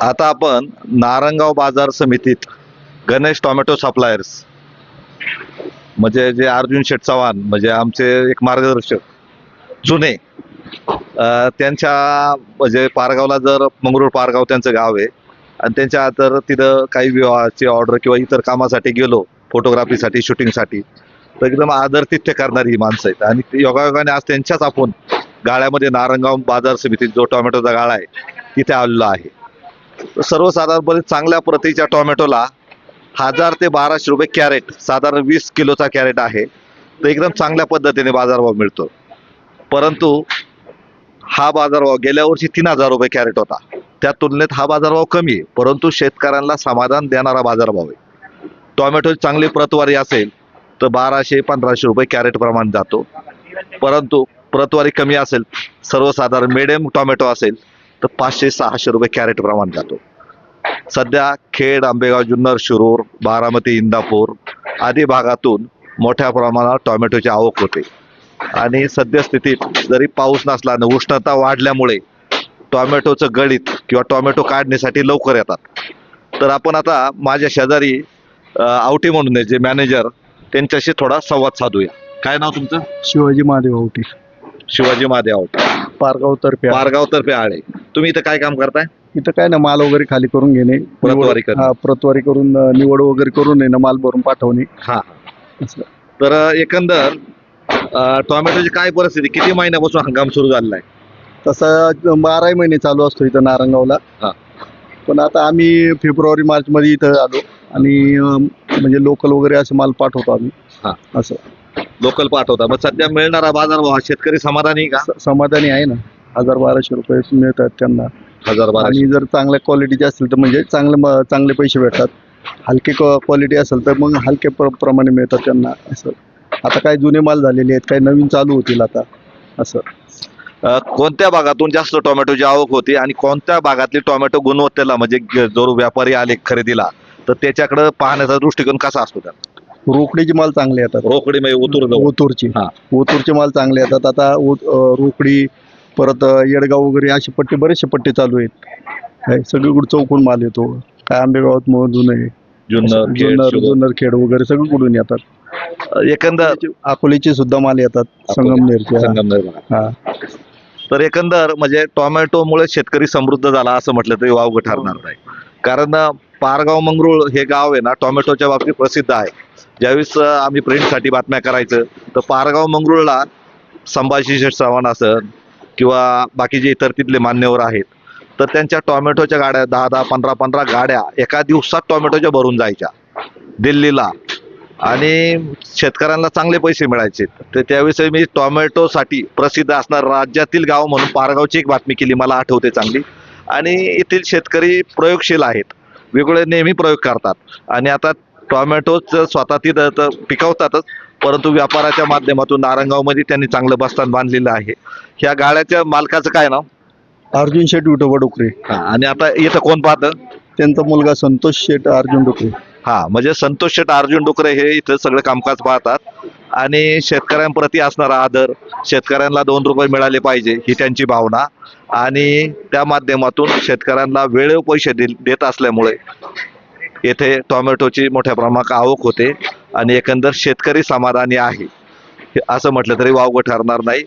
आता आपण नारंगाव बाजार समितीत गणेश टोमॅटो सप्लायर्स म्हणजे जे अर्जुन शेठ चव्हाण म्हणजे आमचे एक मार्गदर्शक जुने त्यांच्या म्हणजे पारगावला जर मंगरूळ पारगाव त्यांचं गाव आहे आणि त्यांच्या तर तिथं काही विवाहाची ऑर्डर किंवा इतर कामासाठी गेलो फोटोग्राफीसाठी शूटिंगसाठी. तर एकदम आदरतिथ्य करणारी ही माणसं आहेत. आणि योगायोगाने आज त्यांच्याच आपण गाळ्यामध्ये नारंगाव बाजार समितीत जो टोमॅटोचा गाळा आहे तिथे आलेलो आहे. सर्वसाधारणपणे चांगल्या प्रतीच्या टोमॅटोला हजार ते बाराशे रुपये कॅरेट साधारण वीस किलोचा कॅरेट आहे. तर एकदम चांगल्या पद्धतीने बाजारभाव मिळतो. परंतु हा बाजारभाव गेल्या वर्षी तीन हजार रुपये कॅरेट होता. त्या तुलनेत हा बाजारभाव कमी आहे. परंतु शेतकऱ्यांना समाधान देणारा बाजारभाव आहे. टोमॅटोची चांगली प्रतवारी असेल तर बाराशे पंधराशे रुपये कॅरेट प्रमाणे जातो. परंतु प्रतवारी कमी असेल सर्वसाधारण मिडियम टोमॅटो असेल तर पाचशे सहाशे रुपये कॅरेट प्रमाणे जातो. सध्या खेड आंबेगाव जुन्नर शिरूर बारामती इंदापूर आदी भागातून मोठ्या प्रमाणात टोमॅटोची आवक होते. आणि सद्यस्थितीत जरी पाऊस नसला आणि उष्णता वाढल्यामुळे टोमॅटोचं गळीत किंवा टोमॅटो काढण्यासाठी लवकर येतात. तर आपण आता माझ्या शेजारी आवटी म्हणून आहे जे मॅनेजर त्यांच्याशी थोडा संवाद साधूया. काय नाव तुमचं? शिवाजी महादेव होती शिवाजी महादेव आवटे. पारगाव तर्फे पारगाव तर्फे आळे तुम्ही इथं काय काम करताय? इथं काय ना माल वगैरे खाली करून घेणे. प्रतवारी करणे. हा, प्रतवारी करून अं, निवड वगैरे करून आहे ना माल भरून पाठवणे. हा असं. तर एकंदर अ, टोमॅटोची काय परिस्थिती? किती महिन्यापासून हंगाम सुरू झालेला आहे? तसा बाराही महिने चालू असतो इथं नारंगावला. हा. पण आता आम्ही फेब्रुवारी मार्च मध्ये इथं आलो आणि अं, म्हणजे लोकल वगैरे असं माल पाठवतो आम्ही. हा. असं. लोकल पाठवता. मग सध्या मिळणारा बाजारभाव हा शेतकरी समाधानी आहे का? स- समाधानी आहे ना. हजार बाराशे रुपये मिळतात त्यांना. हजार बारा आणि जर चांगल्या क्वालिटीचे असेल तर म्हणजे चांगले म- चांगले पैसे भेटतात. हलकी क्वालिटी असेल तर मग हलके प्र- प्रमाणे मिळतात त्यांना. असं. आता काही जुने माल झालेले आहेत काही नवीन चालू होतील आता. असं. कोणत्या भागातून जास्त टोमॅटोची आवक होती आणि कोणत्या भागातली टोमॅटो गुणवत्तेला म्हणजे जो व्यापारी आले खरेदीला तर त्याच्याकडे पाहण्याचा दृष्टिकोन कसा असतो त्याचा रोकडीचे माल चांगले येतात. रोकडी म्हणजे ओतूरचे हा. ओतूरचे माल चांगले येतात. आता रोकडी परत येडगाव वगैरे असे पट्टे बरेचसे पट्टे चालू आहेत. सगळीकडे चौकून माल येतो. काय आंबेगावात मधून आहे जुन्नर जुन्नर. जुन्नर खेड वगैरे सगळीकडून येतात. एकंदर अकोलीचे सुद्धा माल येतात. संगमनेरचे. संगमनेर. हा. तर एकंदर म्हणजे टोमॅटोमुळे शेतकरी समृद्ध झाला असं म्हटलं तरी वावगं ठरणार नाही. कारण पारगाव मंगरुळ हे गाव आहे ना टोमॅटोच्या बाबतीत प्रसिद्ध आहे. ज्यावेळेस आम्ही प्रिंटसाठी बातम्या करायचं तर पारगाव मंगरुळला संभाजी शेठ चव्हाण असन किंवा बाकीचे इतर तिथले मान्यवर आहेत तर त्यांच्या टोमॅटोच्या गाड्या दहा दहा पंधरा पंधरा गाड्या एका दिवसात टोमॅटोच्या भरून जायच्या दिल्लीला. आणि शेतकऱ्यांना चांगले पैसे मिळायचे. तर त्यावेळेस मी टोमॅटोसाठी प्रसिद्ध असणार राज्यातील गाव म्हणून पारगावची एक बातमी केली मला आठवते चांगली. आणि येथील शेतकरी प्रयोगशील आहेत. वेगवेगळे नेहमी प्रयोग करतात. आणि आता टोमॅटोच स्वतः तिथं तर पिकवतातच परंतु व्यापाराच्या माध्यमातून नारंगावमध्ये त्यांनी चांगलं बस्तान बांधलेलं आहे. ह्या गाड्याच्या मालकाचं काय नाव? अर्जुन शेठ विठोबा डोकरे. हा, आणि आता इथं कोण पाहतं? त्यांचा मुलगा संतोष शेठ अर्जुन डोकरे. हा म्हणजे संतोष शेट अर्जुन डुकरे हे इथं सगळं कामकाज पाहतात. आणि शेतकऱ्यांप्रती असणारा आदर शेतकऱ्यांना दोन रुपये मिळाले पाहिजे ही त्यांची भावना. आणि त्या माध्यमातून शेतकऱ्यांना वेळेवर पैसे दे- देत असल्यामुळे येथे टोमॅटोची मोठ्या प्रमाणात आवक होते आणि एकंदर शेतकरी समाधानी आहे. असं म्हटलं तरी वावगं ठरणार नाही.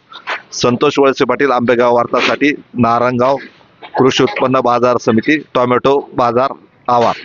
संतोष वळसे पाटील आंबेगाव वार्तासाठी नारंगाव कृषी उत्पन्न बाजार समिती टोमॅटो बाजार आवार.